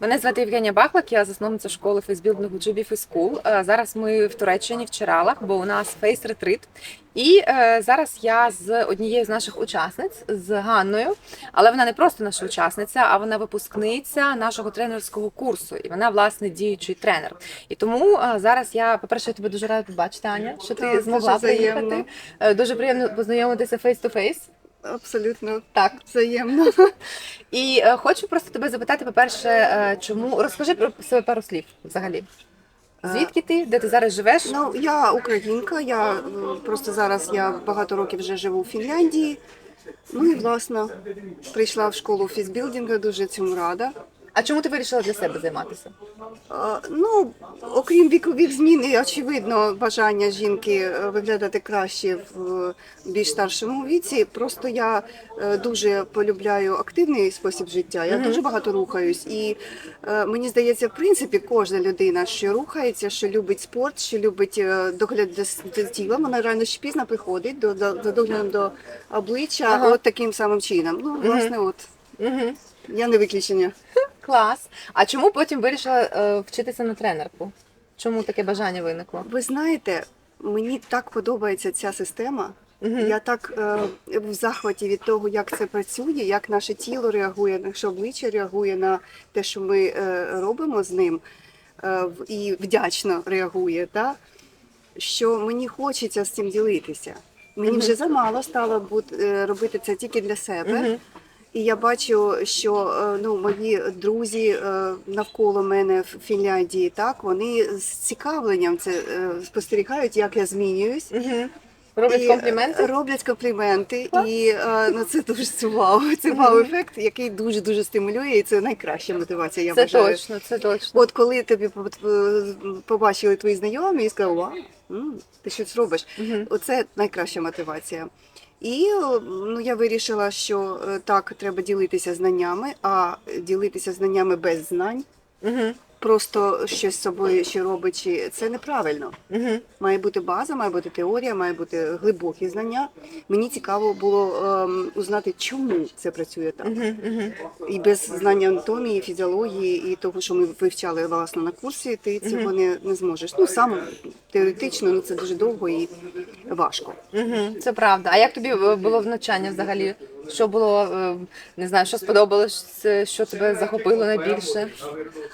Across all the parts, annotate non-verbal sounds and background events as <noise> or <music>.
Мене звати Євгенія Баклак, я засновниця школи фейсбілдингу GB Face School. Е, Зараз ми в Туреччині в Чиралах, бо у нас фейс ретрит. І е, зараз я з однією з наших учасниць з Ганною, але вона не просто наша учасниця, а вона випускниця нашого тренерського курсу. І вона власне діючий тренер. І тому е, зараз я, по-перше, я тебе дуже рада побачити, Аня, що ти Так, змогла приїхати. Е, Дуже приємно познайомитися фейс-то-фейс. Абсолютно Так, взаємно. <laughs> І е, хочу просто тебе запитати, по-перше, е, чому розкажи про себе пару слів взагалі. Звідки ти, де ти зараз живеш? Ну я українка. Я е, просто зараз я багато років вже живу в Фінляндії. Ну і власне прийшла в школу фізбілдинга, дуже цьому рада. А чому ти вирішила для себе займатися? Е, Ну, окрім вікових змін, і очевидно, бажання жінки е, виглядати краще в більш старшому віці. Просто я е, дуже полюбляю активний спосіб життя. Я Мгм. дуже багато рухаюсь, і е, мені здається, в принципі, кожна людина, що рухається, що любить спорт, що любить е, догляд за тілом, вона рано чи пізно приходить до, до, за доглядом до обличчя, Ага. от таким самим чином. Ну, власне, от Угу. Я не виключення. <laughs> Клас. А чому потім вирішила е, вчитися на тренерку? Чому таке бажання виникло? Ви знаєте, мені так подобається ця система. Угу. Я так е, в захваті від того, як це працює, як наше тіло реагує, наше обличчя реагує на те, що ми е, робимо з ним, е, і вдячно реагує. Та? Що мені хочеться з цим ділитися. Мені Мгм. вже замало стало бути, е, робити це тільки для себе. Угу. І я бачу, що е, ну мої друзі е, навколо мене в Фінляндії, так вони з цікавленням це е, спостерігають, як я змінююсь. Угу. Роблять І, компліменти? Роблять компліменти, Клас. і ну, це дуже це вау. Це вау-ефект, який дуже дуже стимулює, і це найкраща мотивація. Я Це вважаю. точно, це точно. От коли тобі по- побачили твої знайомі і сказали, вау, ти щось робиш. Угу. Оце найкраща мотивація. І ну, я вирішила, що е, так, треба ділитися знаннями, а ділитися знаннями без знань, Угу. Просто щось з собою ще робячи, це неправильно. Угу. Має бути база, має бути теорія, має бути глибокі знання. Мені цікаво було ем, узнати, чому це працює так. Угу. Угу. І без знання анатомії, фізіології і того, що ми вивчали власне на курсі, ти цього Мгм. не, не зможеш. Ну саме теоретично, ну це дуже довго і важко. Угу. Це правда. А як тобі е, було в навчанні взагалі? Що було, е, не знаю, що сподобалось, що тебе захопило найбільше?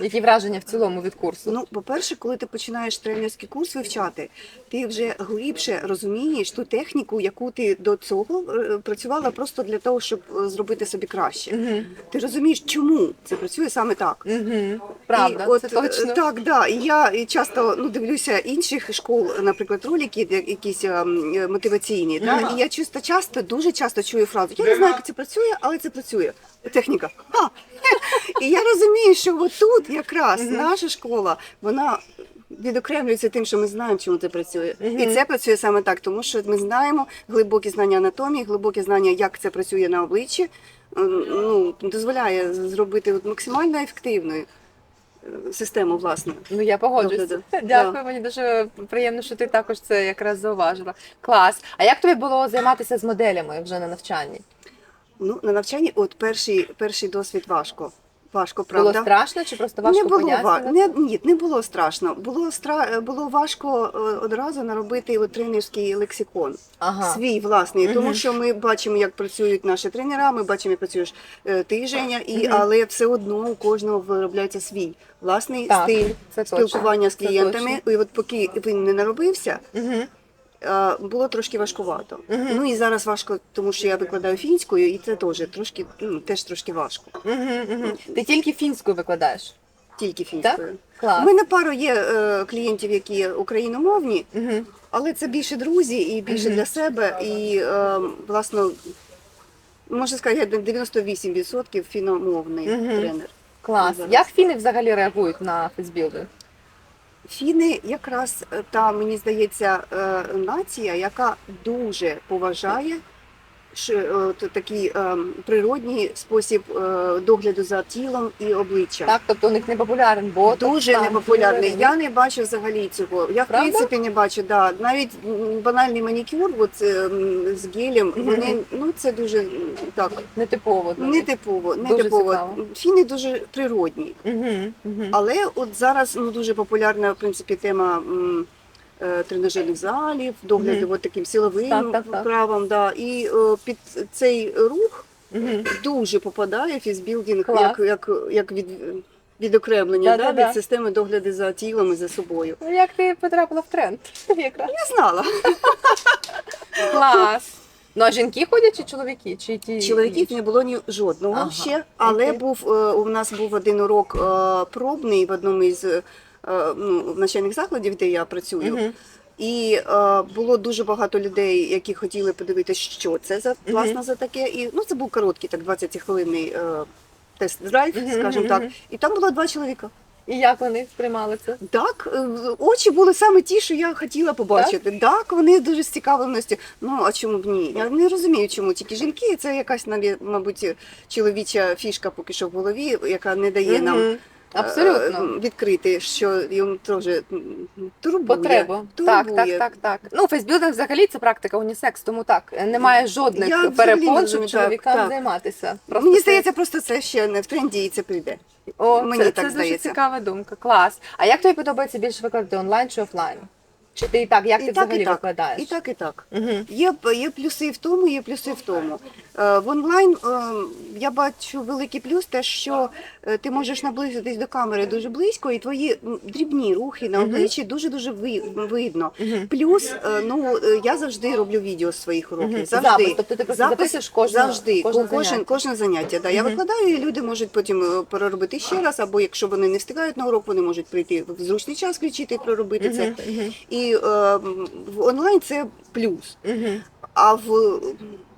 Які враження в цілому від курсу? Ну, по-перше, коли ти починаєш тренерський курс вивчати, ти вже глибше розумієш ту техніку, яку ти до цього е, працювала просто для того, щоб е, зробити собі краще. Угу. Ти розумієш, чому це працює саме так. Угу. Правда, і от, це точно. Так, да. І я часто ну, дивлюся інших школ, наприклад, ролики, якісь ем, мотиваційні. Да? І я чисто часто, дуже часто чую фразу: Я не знаю, як це працює, але це працює. Техніка. А! І я розумію, що от тут якраз наша школа, вона. Відокремлюється тим, що ми знаємо, чому це працює, і це працює саме так, тому що ми знаємо глибокі знання анатомії, глибокі знання, як це працює на обличчі, е, ну дозволяє зробити от максимально ефективною е, систему власне. Ну я погоджуюсь. Дякую, Да. мені дуже приємно, що ти також це якраз зауважила. Клас. А як тобі було займатися з моделями вже на навчанні? Ну на навчанні, от перший перший досвід важко. Важко, Було правда. страшно чи просто важко не було ва- не, ні, не було страшно. Було стра... було важко е, одразу наробити от тренерський лексикон. Ага. свій власний, Мгм. тому що ми бачимо, як працюють наші тренера, ми бачимо, як працюєш е, ти, Женя, і Мгм. але все одно у кожного виробляється свій власний Так, стиль це спілкування з Це клієнтами. І от поки він не наробився, Угу. Е, було трошки важкувато. Мгм. Ну і зараз важко, тому що я викладаю фінською, і це теж трошки ну, теж трошки важко. Угу, угу. Ти тільки фінською викладаєш? Тільки фінською. Клас. У мене пару є е, клієнтів, які україномовні, Угу. але це більше друзі і більше Мгм. для себе. І е, власне, можна сказати, 98% фіномовний Мгм. тренер. Клас. Зараз. Як фіни взагалі реагують на фейсбілдинг? Фіни якраз е, та, мені здається, е, нація, яка дуже поважає такий е, природній спосіб е, догляду за тілом і обличчям. Так, тобто у них не популярен бот. Дуже непопулярний. Я не бачу взагалі цього. Я в принципі не бачу. Да. Навіть банальний манікюр, от, з гелем, Мгм. вони ну це дуже так не типово. не типово. Дуже типово. цікаво. Фіни дуже природні. Угу, угу. Але от зараз ну дуже популярна в принципі тема. Е, Тренажерних залів, догляду от таким силовим Так, так, так. вправам, да. і е, під цей рух дуже попадає фізбілдинг Клас. як, як, як від, відокремлення да, Да-да-да. від системи догляду за тілом і за собою. Ну як ти потрапила в тренд? <laughs> Якраз. Я знала. Клас. Ну а жінки ходять чи чоловіки? Чи ті Чоловіків не було ні жодного Ага, ще, але окей. був е, у нас був один урок е, пробний в одному із е, ну, навчальних закладів, де я працюю. Угу. І е, було дуже багато людей, які хотіли подивитися, що це за власне за таке. І ну це був короткий, так 20 хвилинний е, тест-драйв, Мгм, скажімо так. І там було два чоловіка. І як вони сприймали це? Так, е, очі були саме ті, що я хотіла побачити. Так, вони дуже з цікавленістю. Ну а чому б ні? Я не розумію, чому тільки жінки. Це якась мабуть чоловіча фішка поки що в голові, яка не дає нам. Абсолютно. е, відкрити, що йому теж турбує. Потреба. Так, Турбує. так, так, так. Ну, фейсбілдинг взагалі це практика унісекс, тому так. Немає жодних Я перепон, щоб чоловікам так, так. займатися. Просто Мені це- здається, просто це ще не в тренді і це прийде. О, мені це, так це дуже цікава думка. Клас. А як тобі подобається більше викладати онлайн чи офлайн? Чи ти і так, як І ти так, взагалі і так. викладаєш? І так, і так. Угу. Є, є плюси в тому, є плюси в тому. Е, В онлайн е, я бачу великий плюс, те, що е, ти можеш наблизитись до камери дуже близько, і твої дрібні рухи на обличчі дуже дуже видно. Угу. Плюс, е, ну е, я завжди роблю відео з своїх уроків. Запис, Завжди. тобто ти просто Запис записуєш кожне, Завжди, кожне кожен, заняття. кожне заняття. Да. Я викладаю, і люди можуть потім е, переробити ще раз, або якщо вони не встигають на урок, вони можуть прийти в зручний час, включити і проробити це. Угу. І в онлайн це плюс. Угу. А в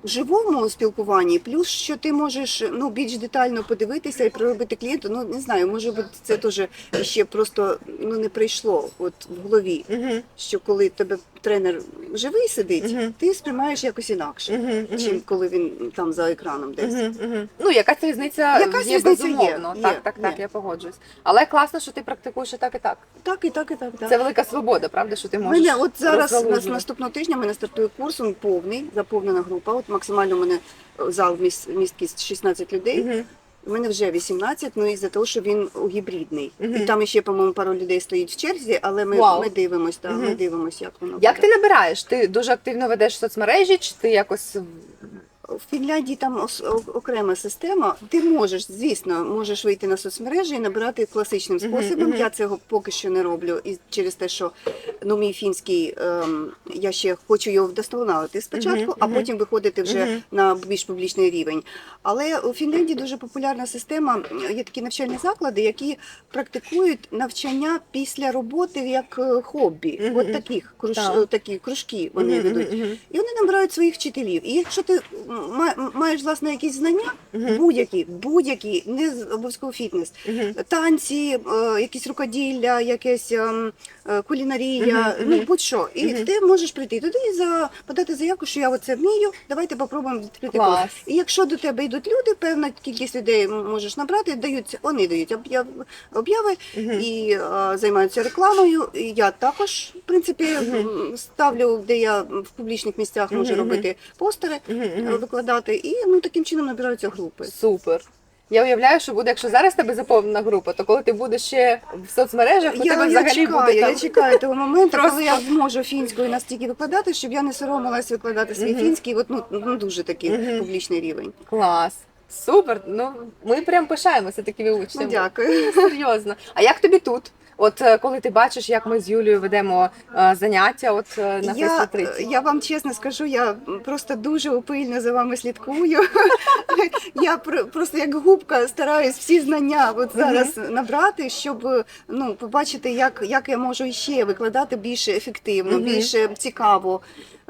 живому спілкуванні плюс, що ти можеш ну більш детально подивитися і проробити клієнту. Ну не знаю, може бути це теж ще просто ну не прийшло от в голові. Угу. Що коли тебе тренер живий сидить, ти сприймаєш якось інакше, Угу. чим коли він там за екраном десь. Угу, угу. Ну, якась різниця Якась є різниця безумовно. є, так, так, так, є. я погоджуюсь. Але класно, що ти практикуєш і так, і так. Так, і так, і так. так. Це велика свобода, правда, що ти можеш. мене от зараз нас наступного тижня мене стартує курс, він повний, заповнена група. От максимально у мене е, зал міст, місткість 16 людей. У мене вже 18, ну і за того, що він гібридний. Мгм. І там ще, по-моєму, пару людей стоїть в черзі, але ми, Вау. ми дивимося, да, ми дивимося, як воно Як буде. ти набираєш? Ти дуже активно ведеш соцмережі, чи ти якось В Фінляндії там окрема система. Ти можеш, звісно, можеш вийти на соцмережі і набирати класичним способом. мгм. Я цього поки що не роблю. І через те, що ну мій фінський ем, я ще хочу його вдосконалити спочатку, а потім виходити вже на більш публічний рівень. Але у Фінляндії дуже популярна система. Є такі навчальні заклади, які практикують навчання після роботи як е, хобі. От таких круж, Так. такі кружки вони ведуть. І вони набирають своїх вчителів. І якщо ти маєш власне якісь знання, будь-які, будь-які, не обов'язково фітнес, танці, е, якісь рукоділля, якесь ем, е, кулінарія, Мгм, ну будь-що. І ти можеш прийти туди і за подати заявку, що я оце вмію. Давайте попробуємо відкрити курс. Клас. І якщо до тебе йдуть люди, певна кількість людей можеш набрати, дають вони дають об'яв- обяви і е, займаються рекламою. І я також, в принципі, м, ставлю, де я в публічних місцях можу робити постери, е, викладати, і ну таким чином набираються групи. Супер. Я уявляю, що буде, якщо зараз тебе заповнена група, то коли ти будеш ще в соцмережах, то Я, тебе я взагалі чекаю, буде я там. чекаю того моменту, Просто- коли я зможу фінською настільки викладати, щоб я не соромилась викладати свій Мгм. фінський, от, ну, ну дуже такий Мгм. публічний рівень. Клас. Супер. Ну ми прям пишаємося такими Ну, учнями. дякую. Серйозно. А як тобі тут? От е, коли ти бачиш, як ми з Юлією ведемо е, заняття, от е, на Я, я вам чесно скажу, я просто дуже упильно за вами слідкую. <laughs> Я про- просто як губка стараюсь всі знання от зараз набрати, щоб ну, побачити, як, як я можу ще викладати більш ефективно, більш цікаво.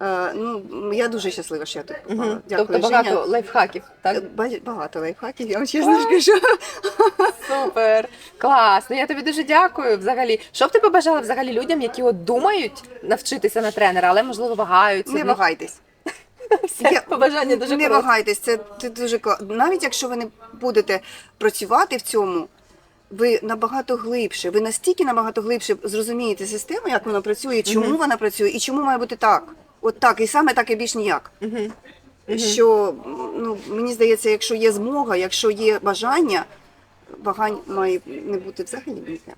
Е, Ну, я дуже щаслива, що я тут попала. Мгм. Дякую, тобто багато Женя. лайфхаків, так? Е, Багато лайфхаків, я вам чесно скажу. Супер, клас. Ну я тобі дуже дякую. Взагалі, що б ти побажала взагалі людям, які от думають навчитися на тренера, але можливо вагаються. Не вагайтесь. Все, Я- побажання дуже не коротке. вагайтесь, це, це дуже кла- Навіть якщо ви не будете працювати в цьому, ви набагато глибше, ви настільки набагато глибше зрозумієте систему, як вона працює, чому Мгм. вона працює і чому має бути так. От так, і саме так і більш ніяк. Мгм. Що ну мені здається, якщо є змога, якщо є бажання, вагань має не бути взагалі ніяк.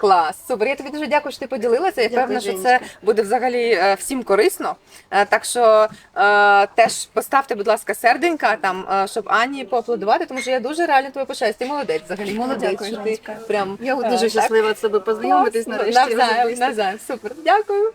Клас, супер. Я тобі дуже дякую, що ти поділилася. Я Дякую, певна, що це буде взагалі е, всім корисно. Е, Так що е, теж поставте, будь ласка, серденька там, щоб Ані поаплодувати, тому що я дуже реально тебе пишаюсь. Ти молодець взагалі. Молодець, Дякую, що ти прям Я дуже так щаслива з тобою познайомитись нарешті. Навзаєм, навзаєм. Супер. Дякую.